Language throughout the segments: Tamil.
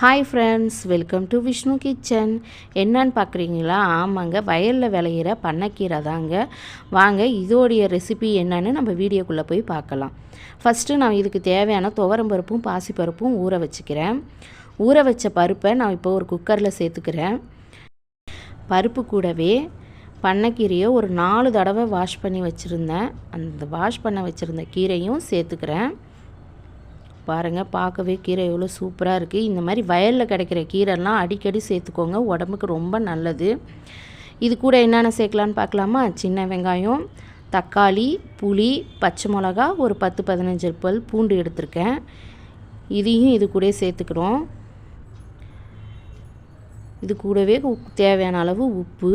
Hi friends welcome to Vishnu kitchen என்னன்னு பார்க்குறீங்களா ஆமாங்க வயலில் விளையிற பண்ணக்கீரை தாங்க. வாங்க இதோடைய ரெசிபி என்னன்னு நம்ம வீடியோக்குள்ளே போய் பார்க்கலாம். ஃபஸ்ட்டு நான் இதுக்கு தேவையான துவரம் பருப்பும் பாசிப்பருப்பும் ஊற வச்சுக்கிறேன். ஊற வச்ச பருப்பை நான் இப்போ ஒரு குக்கரில் சேர்த்துக்கிறேன். பருப்பு கூடவே பண்ணக்கீரையை ஒரு நாலு தடவை வாஷ் பண்ணி வச்சுருந்தேன். அந்த வாஷ் பண்ண வச்சுருந்த கீரையும் சேர்த்துக்கிறேன். பாருங்கள் பார்க்கவே கீரை எவ்வளோ சூப்பராக இருக்குது இந்த மாதிரி வயலில் கிடைக்கிற கீரைலாம் அடிக்கடி சேர்த்துக்கோங்க உடம்புக்கு ரொம்ப நல்லது. இது கூட என்னென்ன சேர்க்கலான்னு பார்க்கலாமா? சின்ன வெங்காயம் தக்காளி புளி பச்சை மிளகா ஒரு பத்து பதினஞ்சு பல் பூண்டு எடுத்திருக்கேன். இதையும் இது கூட சேர்த்துக்கிறோம். இது கூடவே தேவையான அளவு உப்பு.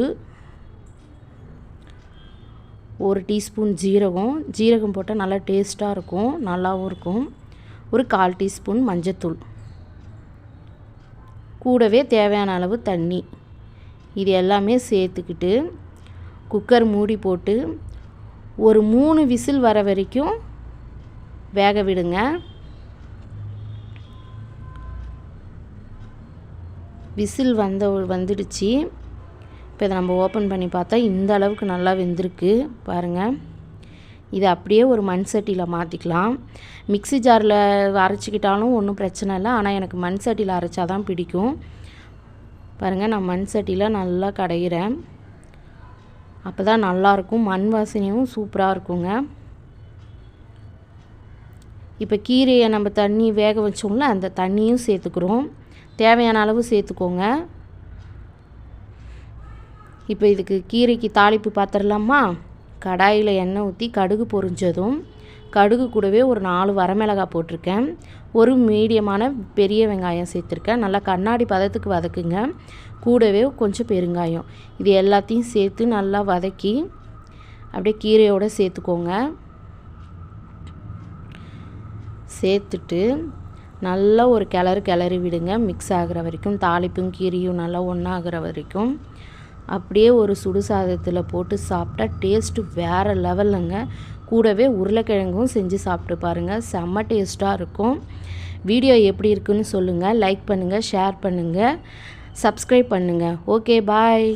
ஒரு டீஸ்பூன் ஜீரகம். ஜீரகம் போட்டால் நல்லா டேஸ்ட்டாக இருக்கும் நல்லாவும் இருக்கும். ஒரு கால் டீஸ்பூன் மஞ்சத்தூள். கூடவே தேவையான அளவு தண்ணி. இது எல்லாமே சேர்த்துக்கிட்டு குக்கர் மூடி போட்டு ஒரு மூணு விசில் வர வரைக்கும் வேக விடுங்க. விசில் வந்த வந்துடுச்சு. இப்போ இதை நம்ம ஓப்பன் பண்ணி பார்த்தா இந்த அளவுக்கு நல்லா வெந்திருக்கு. பாருங்கள் இதை அப்படியே ஒரு மண் சட்டியில் மாற்றிக்கலாம் மிக்சி ஜாரில் அரைச்சிக்கிட்டாலும் ஒன்றும் பிரச்சனை இல்லை. ஆனால் எனக்கு மண் சட்டியில் அரைச்சா தான் பிடிக்கும். பாருங்கள் நான் மண் சட்டியில் நல்லா கடைகிறேன் அப்போ தான் நல்லாயிருக்கும். மண் வாசனையும் சூப்பராக இருக்குங்க. இப்போ கீரையை நம்ம தண்ணி வேக வச்சோம்ல அந்த தண்ணியும் சேர்த்துக்கிறோம். தேவையான அளவு சேர்த்துக்கோங்க. இப்போ இதுக்கு கீரைக்கு தாளிப்பு பார்த்துடலாமா கடாயில் எண்ணெய் ஊற்றி கடுகு பொரிஞ்சதும் கடுகு கூடவே ஒரு நாலு வரமிளகாய் போட்டிருக்கேன். ஒரு மீடியமான பெரிய வெங்காயம் சேர்த்துருக்கேன். நல்லா கண்ணாடி பதத்துக்கு வதக்குங்க. கூடவே கொஞ்சம் பெருங்காயம். இது எல்லாத்தையும் சேர்த்து நல்லா வதக்கி அப்படியே கீரையோடு சேர்த்துக்கோங்க. சேர்த்துட்டு நல்லா ஒரு கிளறு கிளறி விடுங்க. மிக்ஸ் ஆகிற வரைக்கும் தாளிப்பும் கீரையும் நல்லா ஒன்றாகிற வரைக்கும். அப்படியே ஒரு சுடு சாதத்தில் போட்டு சாப்பிட்டா டேஸ்ட்டு வேறு லெவலுங்க கூடவே உருளைக்கிழங்கும் செஞ்சு சாப்பிட்டு பாருங்கள் செம்ம டேஸ்ட்டாக இருக்கும். வீடியோ எப்படி இருக்குன்னு சொல்லுங்கள் லைக் பண்ணுங்கள் ஷேர் பண்ணுங்கள் சப்ஸ்கிரைப் பண்ணுங்கள் ஓகே பாய்